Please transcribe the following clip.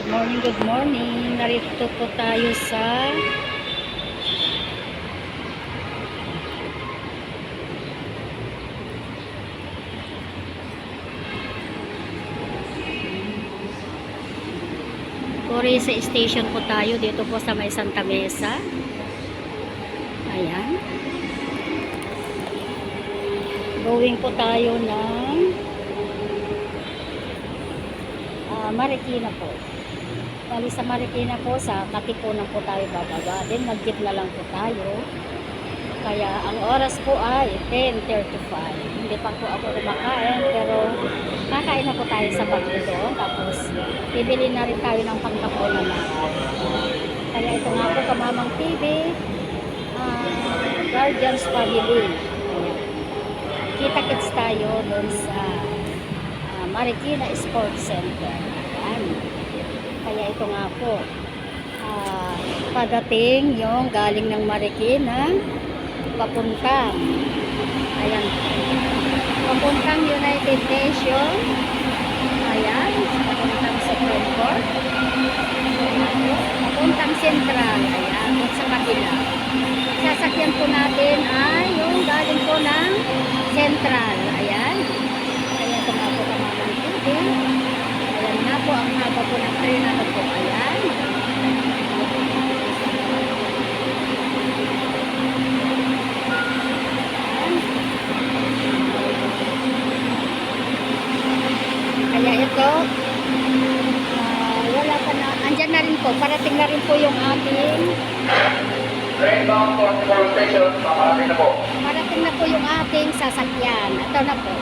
Good morning, good morning. Narito po tayo sa Coresa Station po tayo dito po sa may Santa Mesa. Ayan. Going po tayo ng ah, Marikina po. Bali sa Marikina po, sa Katipunan po tayo bababa. Then mag-jeep na lang po tayo. Kaya ang oras po ay 10.35. Hindi pa po ako kumakain pero kakain na po tayo sa doon. Tapos bibili na rin tayo ng pangkapunan na. Kaya ito nga po kamamang TV, ah, Guardians Family. Kita-kits tayo doon sa ah, Marikina Sports Center. Ito nga po, ah, padating yung galing ng Marikina, papuntang, ayan, papuntang United Nation, ayan, papuntang Supreme Court, papuntang Central, ayan, doon sa kabila. Sasakyan po natin ay yung galing po ng Central, ayan. Kaya ito nga po kamamang TV. Ayan nga po, ang haba po ng train ano po, ayan. Ayan. Kaya ito, ah, wala pa na, andyan na rin po, parating na rin po yung ating, Train bound for Cebu Station, makarating na po. parating na po yung ating sasakyan. Ito na po.